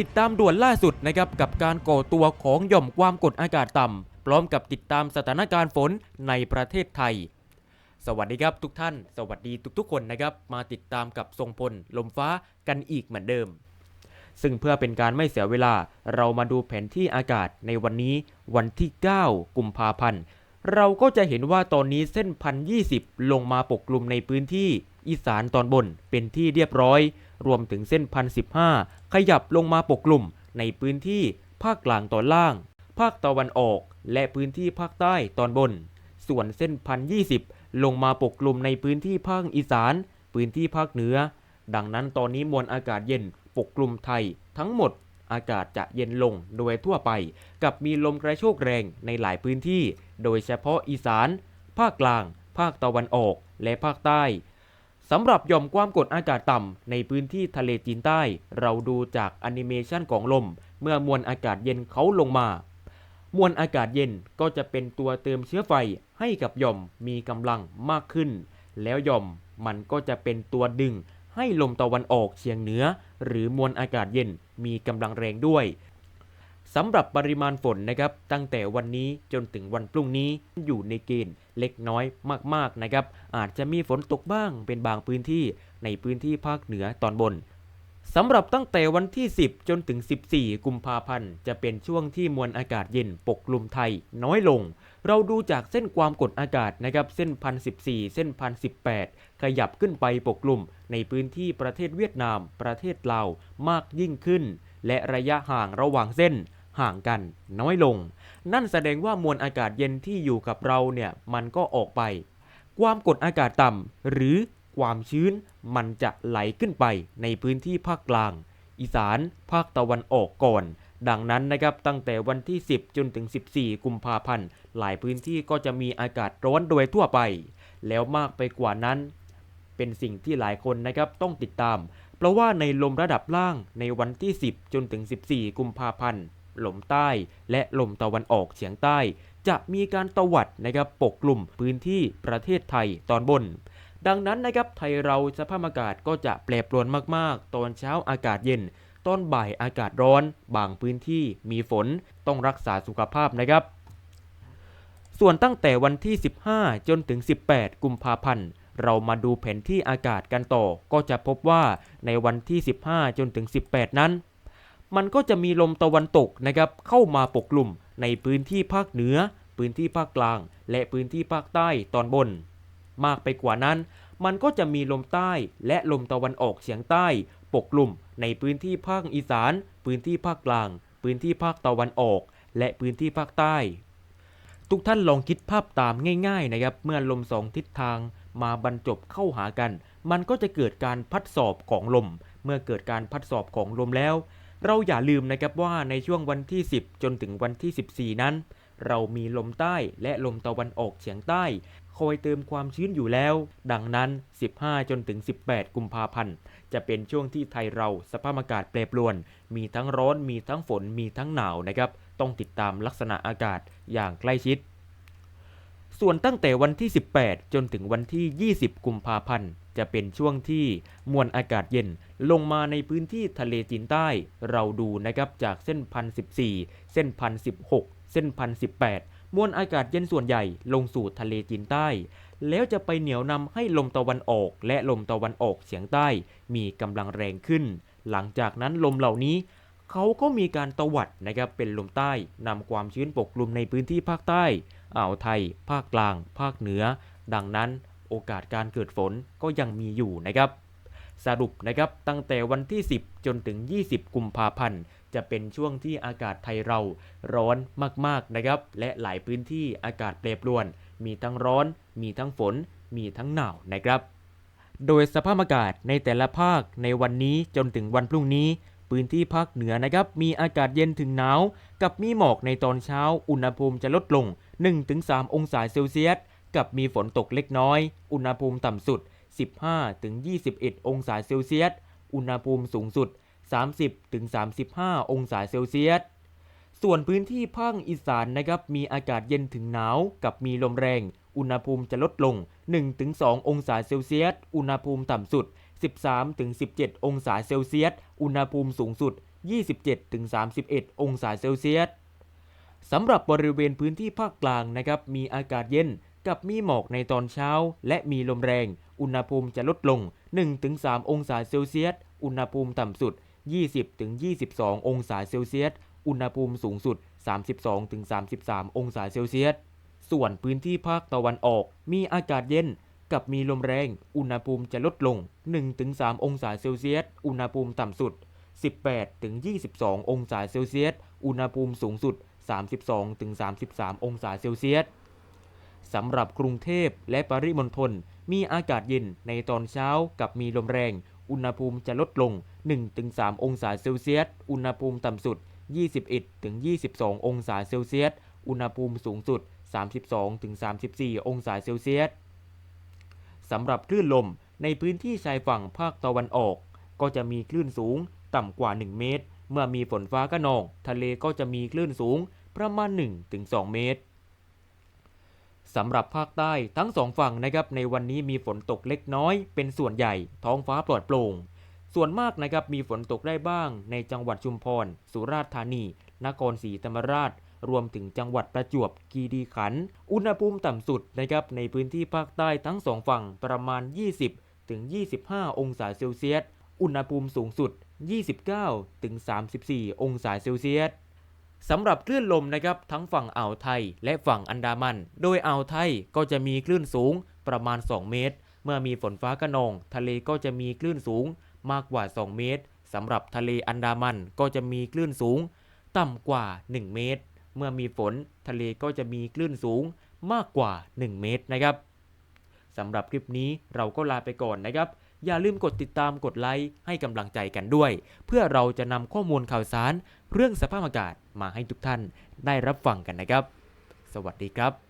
ติดตามด่วนล่าสุดนะครับกับการก่อตัวของหย่อมความกดอากาศต่ำพร้อมกับติดตามสถานการณ์ฝนในประเทศไทย สวัสดีครับทุกท่าน สวัสดีทุกๆ คนนะครับ มาติดตามกับทรงพล ลมฟ้ากันอีกเหมือนเดิม ซึ่งเพื่อเป็นการไม่เสียเวลา เรามาดูแผนที่อากาศในวันนี้วันที่ 9 กุมภาพันธ์ เราก็จะเห็นว่าตอนนี้เส้นพันยีลงมาปกกลุ่มในพื้นที่ อีสานตอนบนเป็นที่เรียบร้อย รวมถึงเส้นพันสิขยับลงมาปกกลุ่มในพื้นที่ภาคกลางตอนล่าง ภาคตะวันออก และพื้นที่ภาคใต้ตอนบน ส่วนเส้นพันยีลงมาปกกลุ่มในพื้นที่ภาคอีสาน พื้นที่ภาคเหนือ ดังนั้นตอนนี้มวลอากาศเย็นปกกลุ่มไทยทั้งหมดอากาศจะเย็นลงโดยทั่วไป กับมีลมกระโชกแรงในหลายพื้นที่ โดยเฉพาะอีสาน ภาคกลาง ภาคตะวันออก และภาคใต้ สำหรับหย่อมความกดอากาศต่ำในพื้นที่ทะเลจีนใต้ เราดูจากแอนิเมชันของลม เมื่อมวลอากาศเย็นเขาลงมา มวลอากาศเย็นก็จะเป็นตัวเติมเชื้อไฟให้กับหย่อมมีกำลังมากขึ้น แล้วหย่อมมันก็จะเป็นตัวดึงให้ลมตะวันออกเฉียงเหนือ หรือมวลอากาศเย็นมีกำลังแรงด้วย สำหรับปริมาณฝนนะครับ ตั้งแต่วันนี้จนถึงวันพรุ่งนี้อยู่ในเกณฑ์เล็กน้อยมากๆนะครับ อาจจะมีฝนตกบ้างเป็นบางพื้นที่ในพื้นที่ภาคเหนือตอนบนสำหรับตั้งแต่วันที่ 10 จนถึง 14 กุมภาพันธ์ จะเป็นช่วงที่มวลอากาศเย็นปกคลุมไทยน้อยลง เราดูจากเส้นความกดอากาศนะครับเส้นพันสิเส้นพันสิขยับขึ้นไปปกคลุมในพื้นที่ประเทศเวียดนาม ประเทศลาวมากยิ่งขึ้น และระยะห่างระหว่างเส้น ห่างกันน้อยลง นั่นแสดงว่ามวลอากาศเย็นที่อยู่กับเราเนี่ยมันก็ออกไป ความกดอากาศต่ำหรือความชื้นมันจะไหลขึ้นไปในพื้นที่ภาคกลาง อีสานภาคตะวันออกก่อน ดังนั้นนะครับตั้งแต่วันที่ 10 จนถึง 14 กุมภาพันธ์ หลายพื้นที่ก็จะมีอากาศร้อนโดยทั่วไป แล้วมากไปกว่านั้น เป็นสิ่งที่หลายคนนะครับต้องติดตาม เพราะว่าในลมระดับล่างในวันที่ 10 จนถึง 14 กุมภาพันธ์ ลมใต้ และลมตะวันออกเฉียงใต้ จะมีการตวัดนะครับปกกลุ่มพื้นที่ประเทศไทยตอนบน ดังนั้นนะครับไทยเราสภาพอากาศก็จะแปรปรวนมากๆ ตอนเช้าอากาศเย็นตอนบ่ายอากาศร้อน บางพื้นที่มีฝนต้องรักษาสุขภาพนะครับ ส่วนตั้งแต่วันที่ 15 จนถึง 18 กุมภาพันธ์เรามาดูแผนที่อากาศกันต่อ ก็จะพบว่าในวันที่ 15 จนถึง 18 นั้น มันก็จะมีลมตะวันตกนะครับเข้ามาปกกลุ่มในพื้นที่ภาคเหนือ พื้นที่ภาคกลาง และพื้นที่ภาคใต้ตอนบน มากไปกว่านั้น มันก็จะมีลมใต้และลมตะวันออกเฉียงใต้ปกกลุ่มในพื้นที่ภาคอีสาน พื้นที่ภาคกลาง พื้นที่ภาคตะวันออก และพื้นที่ภาคใต้ ทุกท่านลองคิดภาพตามง่ายๆนะครับ เมื่อลมสองทิศทางมาบรรจบเข้าหากัน มันก็จะเกิดการพัดสอบของลม เมื่อเกิดการพัดสอบของลมแล้ว เราอย่าลืมนะครับว่าในช่วงวันที่ 10 จนถึงวันที่ 14 นั้น เรามีลมใต้และลมตะวันออกเฉียงใต้ คอยเติมความชื้นอยู่แล้ว ดังนั้น 15 จนถึง 18 กุมภาพันธ์ จะเป็นช่วงที่ไทยเราสภาพอากาศแปรปรวน มีทั้งร้อน มีทั้งฝน มีทั้งหนาวนะครับ ต้องติดตามลักษณะอากาศอย่างใกล้ชิด ส่วนตั้งแต่วันที่ 18 จนถึงวันที่ 20 กุมภาพันธ์ จะเป็นช่วงที่มวลอากาศเย็นลงมาในพื้นที่ทะเลจีนใต้ เราดูนะครับจากเส้นพันสิบสี่เส้นพันสิบหกเส้นพันสิบแปดมวลอากาศเย็นส่วนใหญ่ลงสู่ทะเลจีนใต้ แล้วจะไปเหนี่ยวนำให้ลมตะวันออก และลมตะวันออกเฉียงใต้ มีกำลังแรงขึ้น หลังจากนั้นลมเหล่านี้เขาก็มีการตวัดนะครับเป็นลมใต้นำความชื้นปกคลุมในพื้นที่ภาคใต้ อ่าวไทย ภาคกลาง ภาคเหนือ ดังนั้น โอกาสการเกิดฝนก็ยังมีอยู่นะครับ สรุปนะครับตั้งแต่วันที่ 10 จนถึง 20 กุมภาพันธ์ จะเป็นช่วงที่อากาศไทยเราร้อนมากๆนะครับ และหลายพื้นที่อากาศแปรปรวน มีทั้งร้อน มีทั้งฝน มีทั้งหนาวนะครับ โดยสภาพอากาศในแต่ละภาคในวันนี้จนถึงวันพรุ่งนี้พื้นที่ภาคเหนือนะครับมีอากาศเย็นถึงหนาว กับมีหมอกในตอนเช้าอุณหภูมิจะลดลง 1-3 องศาเซลเซียส กับมีฝนตกเล็กน้อย อุณหภูมิต่ำสุด 15-21 องศาเซลเซียส อุณหภูมิสูงสุด 30-35 องศาเซลเซียส ส่วนพื้นที่ภาคอีสานนะครับมีอากาศเย็นถึงหนาว กับมีลมแรง อุณหภูมิจะลดลง 1-2 องศาเซลเซียส อุณหภูมิต่ำสุด 13-17 องศาเซลเซียส อุณหภูมิสูงสุด 27-31 องศาเซลเซียสสำหรับบริเวณพื้นที่ภาคกลางนะครับมีอากาศเย็น กับมีหมอกในตอนเช้า และมีลมแรง อุณหภูมิจะลดลง 1-3 องศาเซลเซียส อุณหภูมิต่ำสุด 20-22 องศาเซลเซียส อุณหภูมิสูงสุด 32-33 องศาเซลเซียส ส่วนพื้นที่ภาคตะวันออก มีอากาศเย็น กับมีลมแรง อุณหภูมิจะลดลง 1-3 องศาเซลเซียส อุณหภูมิต่ำสุด 18-22 องศาเซลเซียส อุณหภูมิสูงสุด 32-33 องศาเซลเซียส สำหรับกรุงเทพและปริมณฑลมีอากาศเย็นในตอนเช้ากับมีลมแรง อุณหภูมิจะลดลง 1-3 องศาเซลเซียส อุณหภูมิต่ำสุด 21-22 องศาเซลเซียส อุณหภูมิสูงสุด 32-34 องศาเซลเซียสสำหรับคลื่นลมในพื้นที่ชายฝั่งภาคตะวันออก ก็จะมีคลื่นสูงต่ำกว่า 1 เมตร เมื่อมีฝนฟ้าคะนอง ทะเลก็จะมีคลื่นสูงประมาณ 1-2 เมตร สำหรับภาคใต้ทั้งสองฝั่งนะครับในวันนี้มีฝนตกเล็กน้อย เป็นส่วนใหญ่ ท้องฟ้าปลอดโปร่ง ส่วนมากนะครับมีฝนตกได้บ้าง ในจังหวัดชุมพร สุราษฎร์ธานี นครศรีธรรมราช รวมถึงจังหวัดประจวบคีรีขันธ์อุณหภูมิต่ำสุดนะครับในพื้นที่ภาคใต้ทั้งสองฝั่งประมาณ 20 ถึง 25 องศาเซลเซียส อุณหภูมิสูงสุด 29 ถึง 34 องศาเซลเซียส สำหรับคลื่นลมนะครับทั้งฝั่งอ่าวไทยและฝั่งอันดามัน โดยอ่าวไทยก็จะมีคลื่นสูงประมาณ 2 เมตร เมื่อมีฝนฟ้าคะนอง ทะเลก็จะมีคลื่นสูงมากกว่า 2 เมตรสำหรับทะเลอันดามันก็จะมีคลื่นสูง ต่ำกว่า 1 เมตร เมื่อมีฝนทะเลก็จะมีคลื่นสูงมากกว่า 1 เมตรนะครับสำหรับคลิปนี้เราก็ลาไปก่อนนะครับ อย่าลืมกดติดตามกดไลค์ให้กำลังใจกันด้วย เพื่อเราจะนำข้อมูลข่าวสาร เรื่องสภาพอากาศมาให้ทุกท่านได้รับฟังกันนะครับ สวัสดีครับ